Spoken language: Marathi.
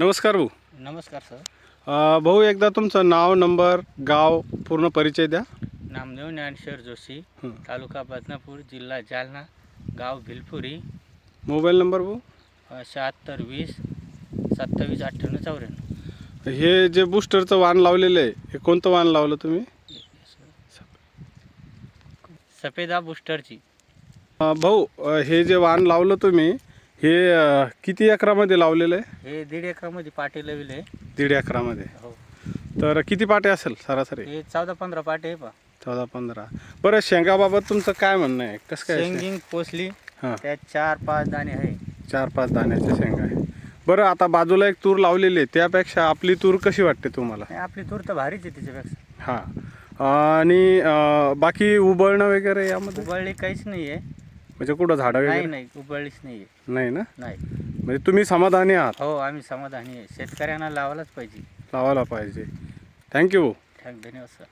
नमस्कार भाऊ. नमस्कार सर. अ, भाऊ एकदा तुमचं नाव नंबर गाव पूर्ण परिचय द्या. नामदेव ज्ञानेश्वर जोशी हं. तालुका बदनापूर जिल्हा जालना गाव भिलपुरी. मोबाईल नंबर भाऊ? शहात्तर वीस सत्तावीस अठ्ठ्याण्णव चौऱ्याण्णव. हे जे बूस्टरचं वाण लावलेलं आहे हे कोणतं वाण लावलं तुम्ही? सफेदा बुस्टरची अ, भाऊ अ, हे जे वाण लावलं तुम्ही हे अ, किती एकरामध्ये लावलेलं आहे? हे दीड एकरामध्ये पाटे लविले. दीड एकरामध्ये. हो. तर किती पाटे असेल सरासरी? हे चौदा पंधरा पाटे आहे पा चौदा पंधरा. बरं शेंगाबाबत तुमचं काय म्हणणं आहे? कसं काय आहे? शेंगिंग पोचली हां. त्यात चार पाच दाणे आहे. चार पाच दाण्याच्या शेंगा आहे. बरं आता बाजूला एक तूर लावलेली आहे. त्यापेक्षा आपली तूर कशी वाटते तुम्हाला? आणि आपली तूर तर भारीच आहे तिच्यापेक्षा. हां. आणि अ, बाकी उबळणं वगैरे यामध्ये? उबळली काहीच नाही आहे म्हणजे कुठं झाडं नाही वगैरे? नाही उबळलीच नाही नाही ना? नाही. म्हणजे तुम्ही समाधानी आहात? हो आम्ही समाधानी आहे. शेतकऱ्यांना लावायलाच पाहिजे. लावायला पाहिजे. थँक्यू थँक धन्यवाद सर